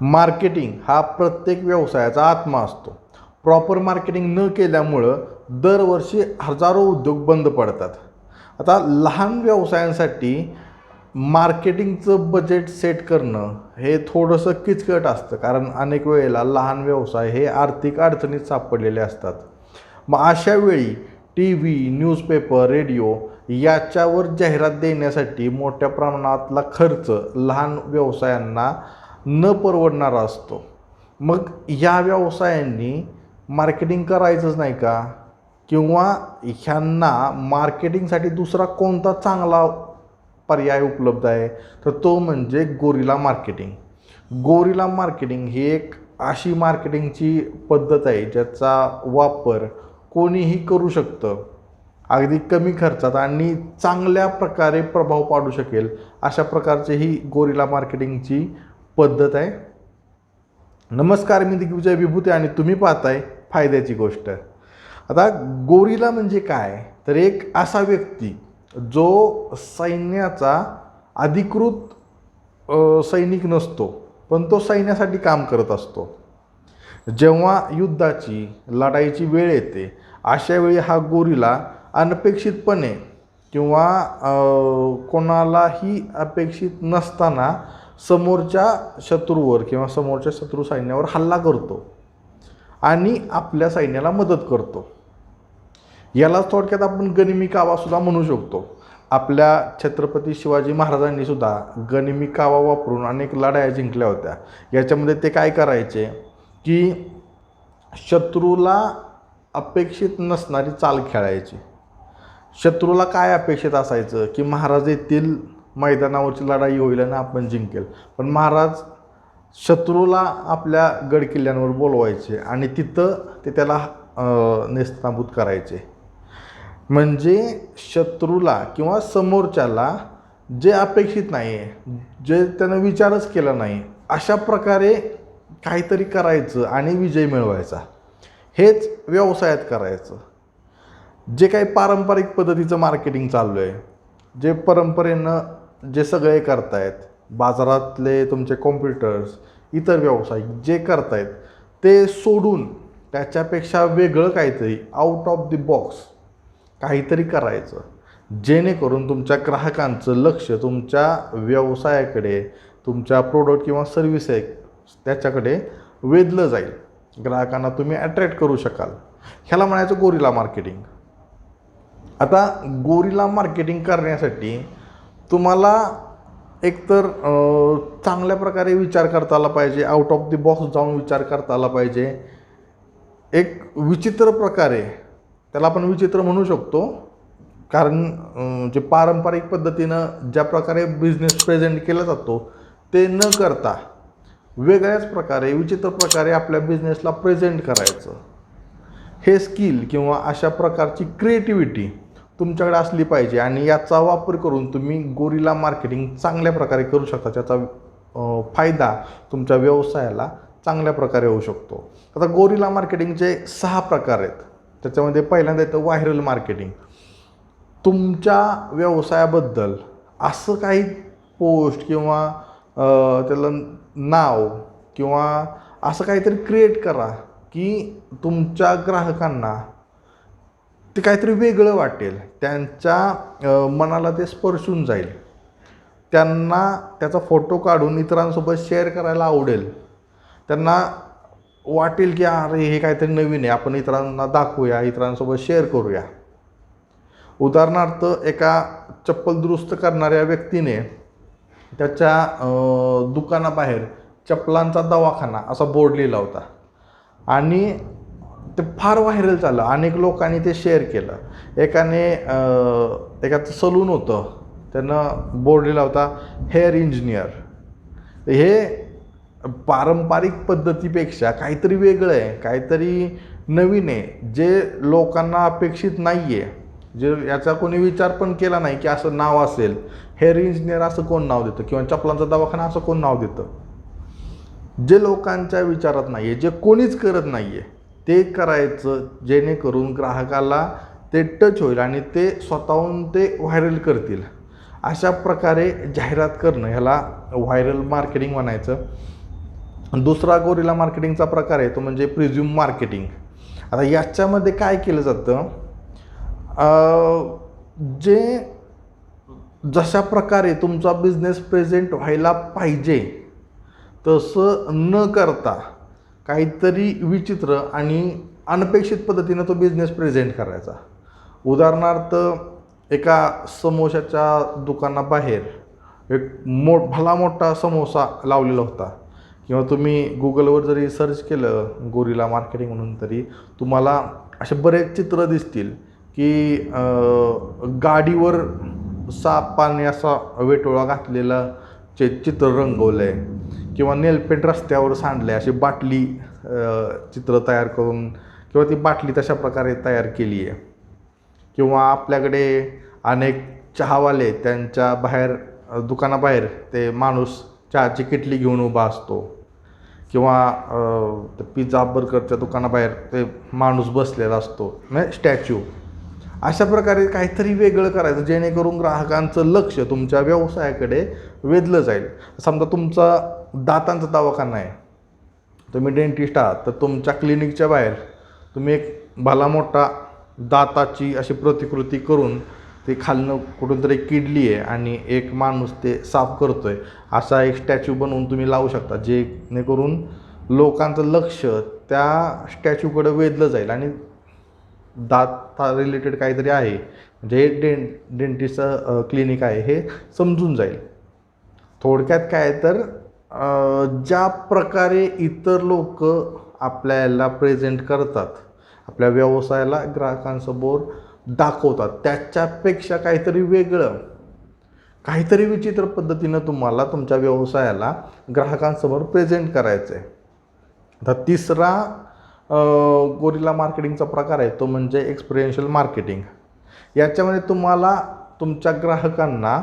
Marketing हा प्रत्येक व्यवसायाचा आत्मा असतो. प्रॉपर मार्केटिंग न केल्यामुळं दरवर्षी हजारो उद्योग बंद पडतात. आता लहान व्यवसायांसाठी मार्केटिंगचं बजेट सेट करणं हे थोडंसं किचकट असतं. कारण अनेक वेळेला लहान व्यवसाय हे आर्थिक अडचणीत सापडलेले असतात. मग अशा वेळी टी व्ही न्यूजपेपर रेडिओ याच्यावर जाहिरात देण्यासाठी मोठ्या प्रमाणातला खर्च लहान व्यवसायांना न परवडणारा असतो. मग या व्यवसायांनी मार्केटिंग करायचंच नाही का? किंवा ह्यांना मार्केटिंगसाठी दुसरा कोणता चांगला पर्याय उपलब्ध आहे? तर तो म्हणजे गोरिला मार्केटिंग गोरिला मार्केटिंग ही एक अशी मार्केटिंगची पद्धत आहे ज्याचा वापर कोणीही करू शकतं. अगदी कमी खर्चात आणि चांगल्या प्रकारे प्रभाव पाडू शकेल अशा प्रकारची ही गोरिला मार्केटिंगची पद्धत आहे. नमस्कार मी दिग्विजय विभूते आणि तुम्ही पाहताय फायद्याची गोष्ट. आता गोरीला म्हणजे काय? तर एक असा व्यक्ती जो सैन्याचा अधिकृत सैनिक नसतो पण तो सैन्यासाठी काम करत असतो. जेव्हा युद्धाची लढाईची वेळ येते अशा वेळी हा गोरीला अनपेक्षितपणे किंवा कोणालाही अपेक्षित नसताना समोरच्या शत्रूवर किंवा समोरच्या शत्रू सैन्यावर हल्ला करतो आणि आपल्या सैन्याला मदत करतो. यालाच थोडक्यात आपण गनिमी कावासुद्धा म्हणू शकतो. आपल्या छत्रपती शिवाजी महाराजांनी सुद्धा गनिमी कावा वापरून अनेक लढाया जिंकल्या होत्या. याच्यामध्ये ते काय करायचे की शत्रूला अपेक्षित नसणारी चाल खेळायची. शत्रूला काय अपेक्षित असायचं? की महाराज येथील मैदानावरची लढाई होईल आणि आपण जिंकेल. पण महाराज शत्रूला आपल्या गड किल्ल्यांवर बोलवायचे आणि तिथं ते त्याला अं, नेस्तनाबूत करायचे. म्हणजे शत्रूला किंवा समोरच्याला जे अपेक्षित नाही आहे जे त्यानं विचारच केला नाही अशा प्रकारे काहीतरी करायचं आणि विजय मिळवायचा. हेच व्यवसायात करायचं. जे काही पारंपरिक पद्धतीचं मार्केटिंग चालू आहे जे परंपरेनं जे सगळे करतायत बाजारातले तुमचे कॉम्प्युटर्स इतर व्यावसायिक जे करतायत ते सोडून त्याच्यापेक्षा वेगळं काहीतरी आउट ऑफ द बॉक्स काहीतरी करायचं. जेणेकरून तुमच्या ग्राहकांचं लक्ष तुमच्या व्यवसायाकडे तुमच्या प्रोडक्ट किंवा सर्व्हिस आहे त्याच्याकडे वेधलं जाईल. ग्राहकांना तुम्ही अट्रॅक्ट करू शकाल. ह्याला म्हणायचं गोरिला मार्केटिंग आता गोरिला मार्केटिंग करण्यासाठी तुम्हाला एकतर चांगल्या प्रकारे विचार करता आला पाहिजे आउट ऑफ द बॉक्स जाऊन विचार करता आला पाहिजे. एक विचित्र प्रकारे त्याला आपण विचित्र म्हणू शकतो. कारण जे पारंपरिक पद्धतीनं ज्या प्रकारे बिझनेस प्रेझेंट केला जातो ते न करता वेगळ्याच प्रकारे विचित्र प्रकारे आपल्या बिझनेसला प्रेझेंट करायचं. हे स्किल किंवा अशा प्रकारची क्रिएटिव्हिटी तुमच्याकडे असली पाहिजे आणि याचा वापर करून तुम्ही गोरिला मार्केटिंग चांगल्या प्रकारे करू शकता. त्याचा फायदा तुमच्या व्यवसायाला चांगल्या प्रकारे होऊ शकतो. आता गोरिला मार्केटिंगचे सहा प्रकार आहेत. त्याच्यामध्ये पहिल्यांदा येतं व्हायरल मार्केटिंग तुमच्या व्यवसायाबद्दल असं काही पोस्ट किंवा त्याला नाव किंवा असं काहीतरी क्रिएट करा की तुमच्या ग्राहकांना ते काहीतरी वेगळं वाटेल. त्यांच्या मनाला ते स्पर्शून जाईल. त्यांना त्याचा फोटो काढून इतरांसोबत शेअर करायला आवडेल. त्यांना वाटेल की अरे हे काहीतरी नवीन आहे. आपण इतरांना दाखवूया इतरांसोबत शेअर करूया. उदाहरणार्थ एका चप्पल दुरुस्त करणाऱ्या व्यक्तीने त्याच्या दुकानाबाहेर चप्पलांचा दवाखाना असा बोर्ड लिहिला होता. आणि ते फार व्हायरल झालं. अनेक लोकांनी ते शेअर केलं. एकाने एकाचं सलून होतं. त्यानं बोर्ड लिहिला होता हेअर इंजिनियर हे पारंपरिक पद्धतीपेक्षा काहीतरी वेगळं आहे. काहीतरी नवीन आहे. जे लोकांना अपेक्षित नाही आहे जे याचा कोणी विचार पण केला नाही की असं नाव असेल. हेअर इंजिनियर असं कोण नाव देतं? किंवा चपलांचा दवाखाना असं कोण नाव देतं? जे लोकांच्या विचारात नाही आहे जे कोणीच करत नाही आहे ते करायचं जेणेकरून ग्राहकाला ते टच होईल आणि ते स्वतःहून ते व्हायरल करतील. अशा प्रकारे जाहिरात करणं ह्याला व्हायरल मार्केटिंग म्हणायचं. दुसरा गोरिला मार्केटिंगचा प्रकार आहे तो म्हणजे प्रिझ्युम मार्केटिंग आता याच्यामध्ये काय केलं जातं? जे जशा प्रकारे तुमचा बिझनेस प्रेझेंट व्हायला पाहिजे तसं न करता काहीतरी विचित्र आणि अनपेक्षित पद्धतीनं तो बिझनेस प्रेझेंट करायचा. उदाहरणार्थ एका समोशाच्या दुकानाबाहेर एक मो भला मोठा समोसा लावलेला होता. किंवा तुम्ही गुगलवर जरी सर्च केलं गोरिला मार्केटिंग म्हणून तरी तुम्हाला असे बरेच चित्र दिसतील की गाडीवर साप पाणी असा वेटोळा घातलेला चे चित्र रंगवलं आहे किंवा नेलपेंट रस्त्यावर सांडले अशी बाटली चित्र तयार करून किंवा ती बाटली तशा प्रकारे तयार केली आहे किंवा आपल्याकडे अनेक चहावाले त्यांच्या बाहेर दुकानाबाहेर ते माणूस चहाची किटली घेऊन उभा असतो. किंवा पिझ्झा बर्गरच्या दुकानाबाहेर ते माणूस बसलेला असतो. म्हणजे स्टॅच्यू. अशा प्रकारे काहीतरी वेगळं करायचं जेणेकरून ग्राहकांचं लक्ष तुमच्या व्यवसायाकडे वेधलं जाईल. समजा तुमचा दातांचा दवाखाना आहे. तुम्ही डेंटिस्ट आहात तर तुमच्या क्लिनिकच्या बाहेर तुम्ही एक भला मोठा दाताची अशी प्रतिकृती करून ते खालनं कुठून तरी किडली आहे आणि एक माणूस ते साफ करतो आहे असा एक स्टॅच्यू बनवून तुम्ही लावू शकता जेणेकरून लोकांचं लक्ष त्या स्टॅच्यूकडे वेधलं जाईल आणि दाता रिलेटेड काहीतरी आहे. म्हणजे हे डें डेंटिस्टचं क्लिनिक आहे. हे समजून जाईल. थोडक्यात काय तर ज्या प्रकारे इतर लोक आपल्याला प्रेझेंट करतात आपल्या व्यवसायाला ग्राहकांसमोर दाखवतात त्याच्यापेक्षा काहीतरी वेगळं काहीतरी विचित्र पद्धतीनं तुम्हाला तुमच्या व्यवसायाला ग्राहकांसमोर प्रेझेंट करायचं आहे आता तिसरा गोरिला मार्केटिंगचा प्रकार आहे तो म्हणजे एक्सपिरियन्शियल मार्केटिंग याच्यामध्ये तुम्हाला तुमच्या ग्राहकांना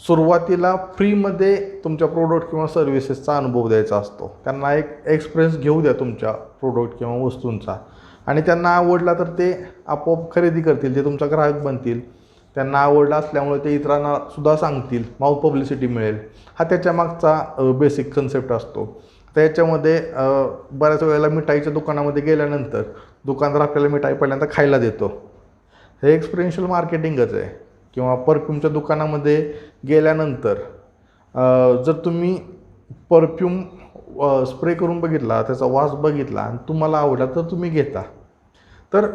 सुरुवातीला फ्रीमध्ये तुमच्या प्रोडक्ट किंवा सर्व्हिसेसचा अनुभव द्यायचा असतो. त्यांना एक एक्सपिरियन्स घेऊ द्या तुमच्या प्रोडक्ट किंवा वस्तूंचा. आणि त्यांना आवडला तर ते आपोआप खरेदी करतील ते तुमचा ग्राहक बनतील. त्यांना आवडला असल्यामुळे ते इतरांना सुद्धा सांगतील माउथ पब्लिसिटी मिळेल. हा त्याच्या मागचा बेसिक कन्सेप्ट असतो. त्याच्यामध्ये याच्यामध्ये बऱ्याच वेळेला मिठाईच्या दुकानामध्ये गेल्यानंतर दुकानदार आपल्याला मिठाई पहिल्यांदा खायला देतो. हे एक्सपिरियन्शियल मार्केटिंगच आहे. किंवा परफ्यूमच्या दुकानामध्ये गेल्यानंतर जर तुम्ही परफ्यूम स्प्रे करून बघितला त्याचा वास बघितला आणि तुम्हाला आवडला तर तुम्ही घेता. तर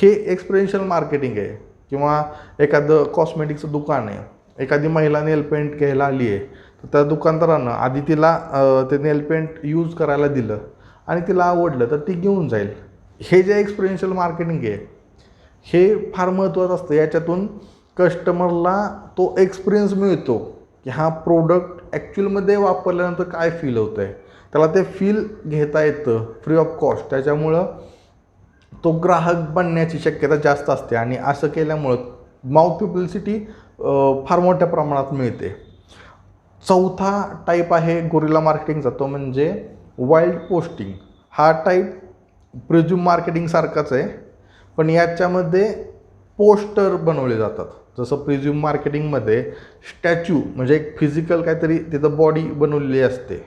हे एक्सपिरियन्शियल मार्केटिंग आहे. किंवा एखादं कॉस्मेटिकचं दुकान आहे. एखादी महिला नेल पेंट घ्यायला आली आहे. त्या दुकानदारानं आधी तिला ते नेल पेंट यूज करायला दिलं आणि तिला आवडलं तर ती घेऊन जाईल. हे जे एक्सपिरियन्शियल मार्केटिंग आहे हे फार महत्त्वाचं असतं. याच्यातून कस्टमरला तो एक्सपिरियन्स मिळतो की हा प्रोडक्ट ॲक्च्युअलमध्ये वापरल्यानंतर काय फील होतं आहे त्याला ते फील घेता येतं फ्री ऑफ कॉस्ट त्याच्यामुळं तो ग्राहक बनण्याची शक्यता जास्त असते आणि असं केल्यामुळं माउथ पब्लिसिटी फार मोठ्या प्रमाणात मिळते. चौथा टाईप आहे गोरिला मार्केटिंगचा तो म्हणजे वाईल्ड पोस्टिंग हा टाईप प्रिझ्युम मार्केटिंगसारखाच आहे. पण याच्यामध्ये पोस्टर बनवले जातात. जसं प्रिझ्युम मार्केटिंगमध्ये स्टॅच्यू म्हणजे एक फिजिकल काहीतरी तिथं बॉडी बनवलेली असते.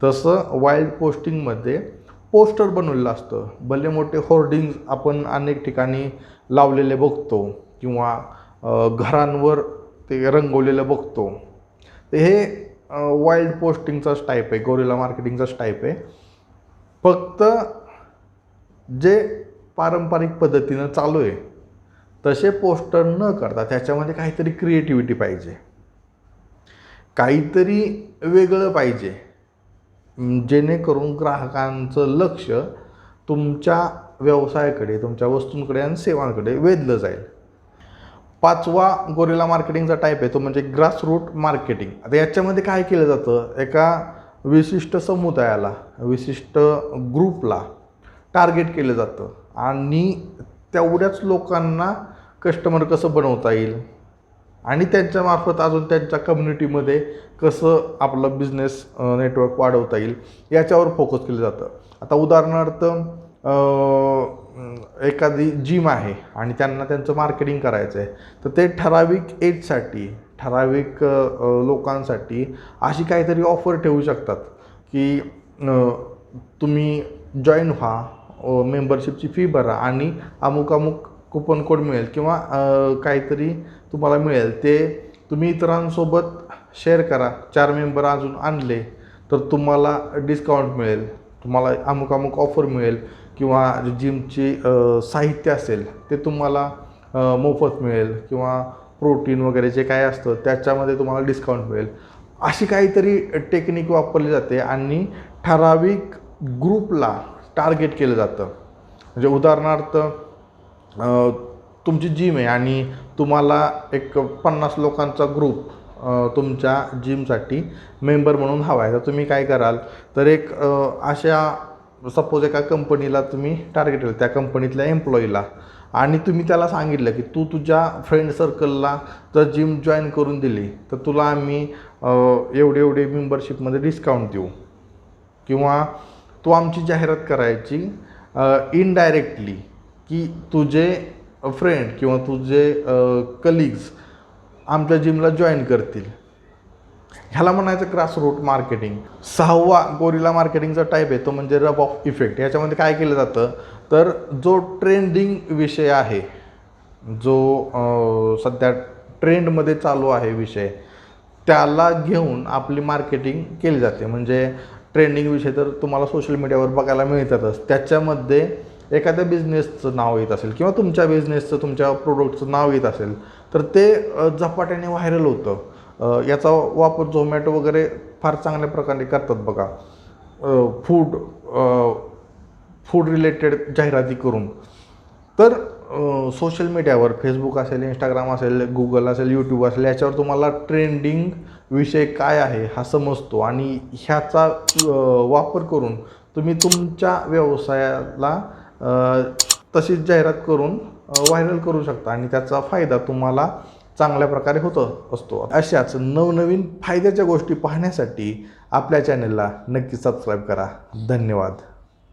तसं वाईल्ड पोस्टिंगमध्ये पोस्टर बनवलेलं असतं. भले मोठे होर्डिंग्ज आपण अनेक ठिकाणी लावलेले बघतो किंवा घरांवर ते रंगवलेलं बघतो. तर हे वाईल्ड पोस्टिंगचाच टाईप आहे गोरिला मार्केटिंगचाच टाईप आहे. फक्त जे पारंपरिक पद्धतीनं चालू आहे तसे पोस्टर न करता त्याच्यामध्ये काहीतरी क्रिएटिव्हिटी पाहिजे. काहीतरी वेगळं पाहिजे. जेणेकरून ग्राहकांचं लक्ष तुमच्या व्यवसायाकडे तुमच्या वस्तूंकडे आणि सेवांकडे वेधलं जाईल. पाचवा गोरिला मार्केटिंगचा टाईप आहे तो म्हणजे ग्रासरूट मार्केटिंग आता याच्यामध्ये काय केलं जातं एका विशिष्ट समुदायाला विशिष्ट ग्रुपला टार्गेट केलं जातं. आणि तेवढ्याच लोकांना कस्टमर कसं बनवता येईल? आणि त्यांच्यामार्फत अजून त्यांच्या कम्युनिटीमध्ये कसं आपलं बिझनेस नेटवर्क वाढवता येईल? याच्यावर फोकस केलं जातं. आता उदाहरणार्थ एखादी जिम आहे आणि त्यांना त्यांचं मार्केटिंग करायचं आहे तर ते ठराविक एजसाठी ठराविक लोकांसाठी अशी काहीतरी ऑफर ठेवू शकतात की तुम्ही जॉईन व्हा मेंबरशिपची फी भरा आणि अमुक अमुक कुपन कोड मिळेल किंवा काहीतरी तुम्हाला मिळेल. ते तुम्ही इतरांसोबत शेअर करा. चार मेंबर अजून आणले तर तुम्हाला डिस्काउंट मिळेल. तुम्हाला अमुक अमुक ऑफर मिळेल. किंवा जिमची साहित्य असेल ते तुम्हाला मोफत मिळेल किंवा प्रोटीन वगैरे जे काय असतं त्याच्यामध्ये तुम्हाला डिस्काउंट मिळेल. अशी काहीतरी टेक्निक वापरली जाते आणि ठराविक ग्रुपला टार्गेट केलं जातं. म्हणजे उदाहरणार्थ तुमची जिम आहे आणि तुम्हाला एक पन्नास लोकांचा ग्रुप तुमच्या जिमसाठी मेंबर म्हणून हवा आहे. तर तुम्ही काय कराल? तर एक अशा सपोज एका कंपनीला तुम्ही टार्गेट केलं त्या कंपनीतल्या एम्प्लॉईला आणि तुम्ही त्याला सांगितलं की तू तुझ्या फ्रेंड सर्कलला जर जिम जॉईन करून दिली तर तुला आम्ही एवढे एवढे मेंबरशिपमध्ये डिस्काउंट देऊ. किंवा तू आमची जाहिरात करायची इनडायरेक्टली की तुझे फ्रेंड किंवा तुझे कलिग्स आमच्या जिमला जॉईन करतील. ह्याला म्हणायचं क्रासरूट मार्केटिंग सहावा गोरिला मार्केटिंगचा टाईप आहे तो म्हणजे रब ऑफ इफेक्ट याच्यामध्ये काय केलं जातं? तर जो ट्रेंडिंग विषय आहे जो सध्या ट्रेंडमध्ये चालू आहे विषय त्याला घेऊन आपली मार्केटिंग केली जाते. म्हणजे ट्रेंडिंग विषय तर तुम्हाला सोशल मीडियावर बघायला मिळतातच. त्याच्यामध्ये एखाद्या बिझनेसचं नाव येत असेल किंवा तुमच्या बिझनेसचं तुमच्या प्रोडक्टचं नाव येत असेल तर ते झपाट्याने व्हायरल होतं. याचा वापर झोमॅटो वगैरे फार चांगल्या प्रकारे करतात बघा. फूड फूड रिलेटेड जाहिराती करून. तर सोशल मीडियावर फेसबुक असेल इंस्टाग्राम असेल गुगल असेल यूट्यूब असेल याच्यावर तुम्हाला ट्रेंडिंग विषय काय आहे हा समजतो. आणि ह्याचा वापर करून तुम्ही तुमच्या व्यवसायाला तशीच जाहिरात करून व्हायरल करू शकता. आणि त्याचा फायदा तुम्हाला चांगल्या प्रकारे होत असतो. अशाच नवनवीन फायद्याच्या गोष्टी पाहण्यासाठी आपल्या चॅनलला नक्की सबस्क्राईब करा. धन्यवाद.